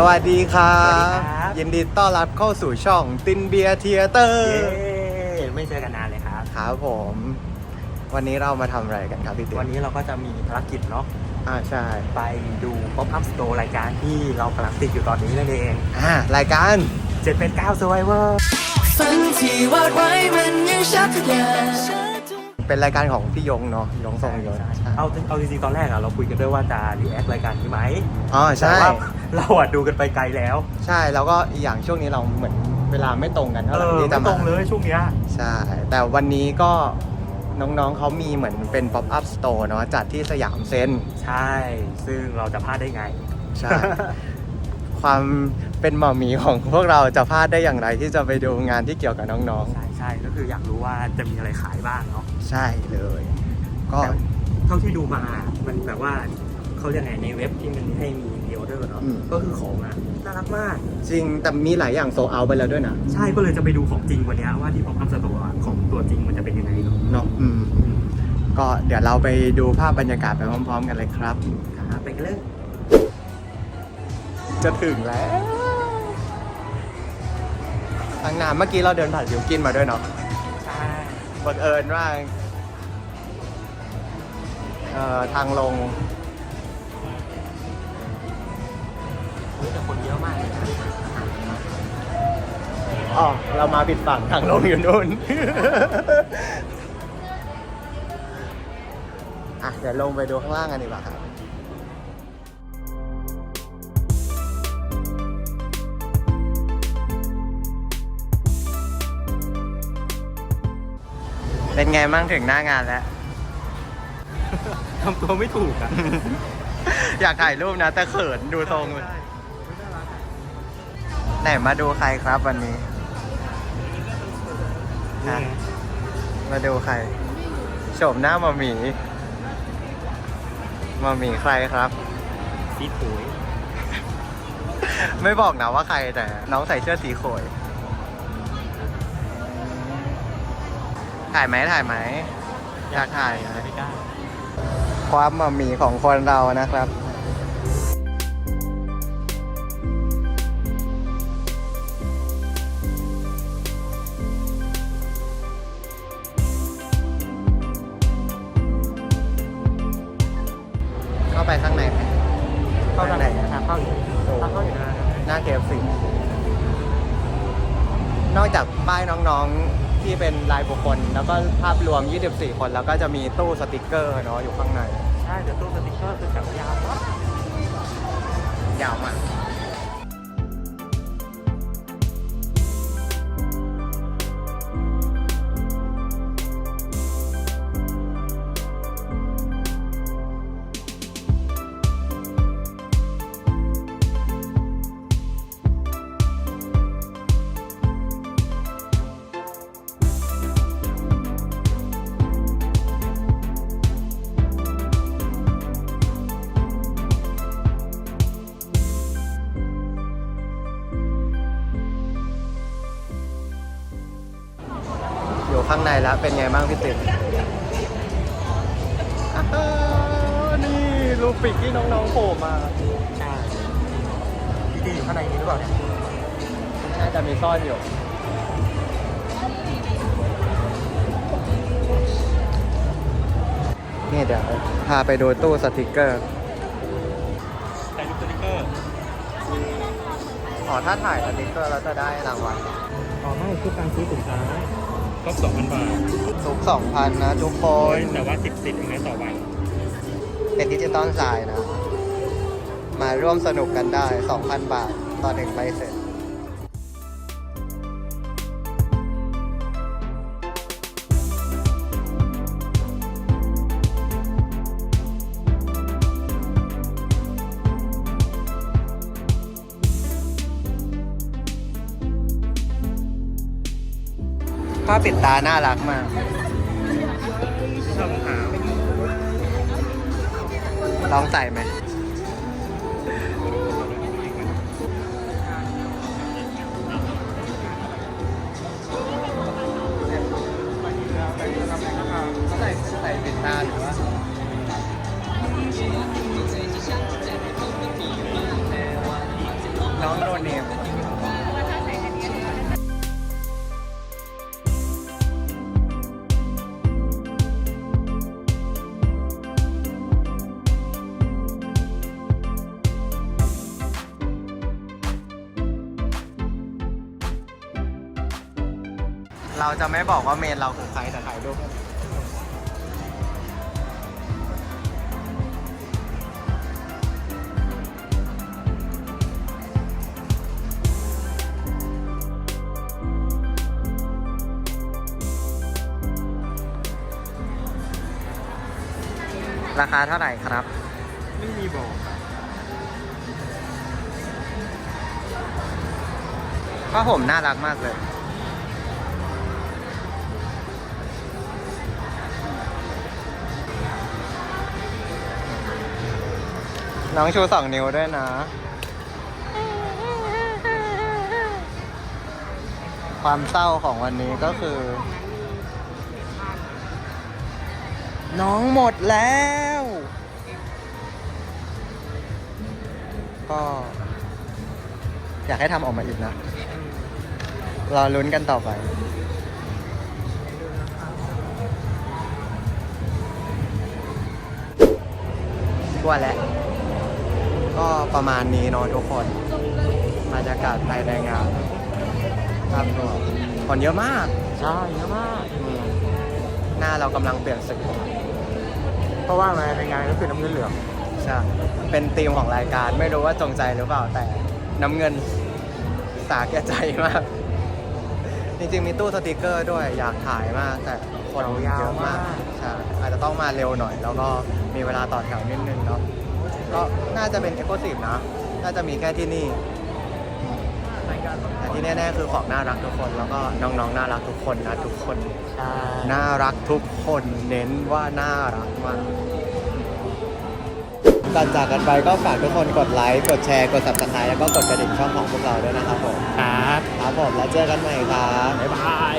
สวัสดีครับสวัสดีครับ ยินดีต้อนรับเข้าสู่ช่องตินเบียร์เทียเตอร์เย้ไม่เจอกันนานเลยครับ ครับผม วันนี้เรามาทำอะไรกันครับพี่ติ๊วันนี้เราก็จะมีภารกิจเนาะอ่าใช่ไปดู Pop Up Store รายการที่เรากำลังติดอยู่ตอนนี้นั่นเองอ่ารายการ7เป็น9 Survivor ฝันที่วาดไว้มันยังชัดอย่าง เป็นรายการของพี่ยงเนาะยงทรงยศใช่เอาเอาจริงๆตอนแรกอะเราคุยกันด้วยว่าจะรีแอครายการนี้ไหมอ๋อใช่แต่ว่าเราอะดูกันไปไกลแล้ว ใช่แล้วก็อีกอย่างช่วงนี้เราเหมือนเวลาไม่ตรงกันเอเท่าไหร่อที่ไม่จะตมารงเลยช่วงเนี้ย ใช่ แต่วันนี้ก็น้องๆเขามีเหมือนเป็น pop up store เนาะจัดที่สยามเซ็นใช่ ซึ่งเราจะพลาดได้ไง ใช่ ความเป็นหมอหมีของพวกเราจะพลาดได้อย่างไรที่จะไปดูงานที่เกี่ยวกับน้องใช่ใช่ก็คืออยากรู้ว่าจะมีอะไรขายบ้างเนาะๆ ใช่เลย ก็แต่เท่าที่ดูมามันแบบว่าเขาเรียกไงในเว็บที่มันให้มีพรีออเดอร์เนาะก็คือของอะน่ารักมาก จริงแต่มีหลายอย่างโซเอาไปแล้วด้วยนะใช่ก็เลยจะไปดูของจริงวันเนี้ยว่าที่ Pop Up Store อะของตัวจริงมันจะเป็นยังไงเนาะเนาะอืม ก็เดี๋ยวเราไปดูภาพบรรยากาศไปพร้อม ๆ กันเลยครับ ครับไปกันเลย จะถึงแล้วทางน้ำเมื่อกี้เราเดินผ่านบิวกินมาด้วยเนาะใช่บังเอิญว่าเอ่อทางลงเฮ้ยแต่คนเยอะมากเลยนะอ๋อเรามาผิดฝั่งทางลงอยู่นู่น อะเดี๋ยวลงไปดูข้างล่างกันดีกว่าครับ เป็นไงมั่งถึงหน้างานแล้ว ทำตัวไม่ถูกอะอยากถ่ายรูปนะ แต่เขินดูทรงเลยใช่ไม่น่ารักอะไหนมาดูใครครับวันนี้นี่ไงมาดูใครโฉมหน้ามาหมีมาหมีใครครับซีดถุย ไม่บอกนะว่าใครแต่น้องใส่เสื้อสีโขย ถ่ายไหมถ่ายไหมอยากถ่ายนะไม่กล้าความมาหมีของคนเรานะครับ เข้าไปข้างในไหมเข้าข้างไหในนทางเข้าอยู่ทางเข้าอยู่นะหน้าเคฟซีนอกจากป้ายน้องๆ ที่เป็นลายบุคคล แล้วก็ภาพรวม 24 คน แล้วก็จะมีตู้สติกเกอร์เนาะอยู่ข้างใน ใช่เดี๋ยวตู้สติ๊กเกอร์คือแถวยาวมากยาวมาก แล้ว เป็นไงบ้างพี่ติ๋มอ่านี่ลูกปิกที่น้องๆโผล่มาใช่พี่ตีอยู่ข้างในนี้หรือเปล่าเนี่ยน่าจะมีซ่อนอยู่นี่เดี๋ยวพาไปดูตู้สติกเกอร์แต่รูปสติ๊กเกอร์อ๋อถ้าถ่ายสติกเกอร์แล้วจะได้รางวัลอ๋อไม่คือการซื้อสินค้า ก็สองพันบาททุก2,000นะทุกคนแต่ว่าสิบสิบยังไงต่อวัน เป็นดิจิตอลทรายนะ มาร่วมสนุกกันได้ 2,000 บาท ต่อหนึ่งใบเสร็จ ผ้าปิดตาน่ารักมากชอบรองเท้าลองใส่ไหมใส่ใส่ปิดตาหรือว่า เราจะไม่บอกว่าเมนเราคือใครแต่ถ่ายรูปให้ราคาเท่าไหร่ครับ ไม่มีบอกอะผ้าห่มน่ารักมากเลย น้องชูสองนิ้วด้วยนะ ความเศร้าของวันนี้ก็คือ น้องหมดแล้ว ก็ อยากให้ทำออกมาอีกนะ รอลุ้นกันต่อไปทั่วแล้ว ก็ประมาณนี้เนาะทุกคนบรรยากาศภายในงานภาพรวมคนเยอะมาก ใช่เยอะมากอืมหน้าเรากำลังเปลี่ยนสีเพราะว่ามาในงานก็คือน้ำเงินเหลืองใช่เป็นธีมของรายการไม่รู้ว่าจงใจหรือเปล่าแต่น้ำเงินสาแก่ใจมาก จริงๆมีตู้สติกเกอร์ด้วยอยากถ่ายมาก แต่คนเยอะมากใช่อาจจะต้องมาเร็วหน่อย แล้วก็มีเวลาต่อแถวนิดนึงเนาะ ก็น่าจะเป็นเอ็กโคซีฟนะ น่าจะมีแค่ที่นี่ แต่ที่แน่ๆคือของน่ารักทุกคน แล้วก็น้องๆน่ารักทุกคนนะทุกคน ใช่น่ารักทุกคนเน้นว่าน่ารักมากก่อนจากกันไปก็ฝากทุกคนกดไลค์ กดแชร์ กด subscribe แล้วก็กดกระดิ่งช่องของพวกเราด้วยนะครับผม ครับ ครับผมแล้วเจอกันใหม่ครับ บ๊ายบาย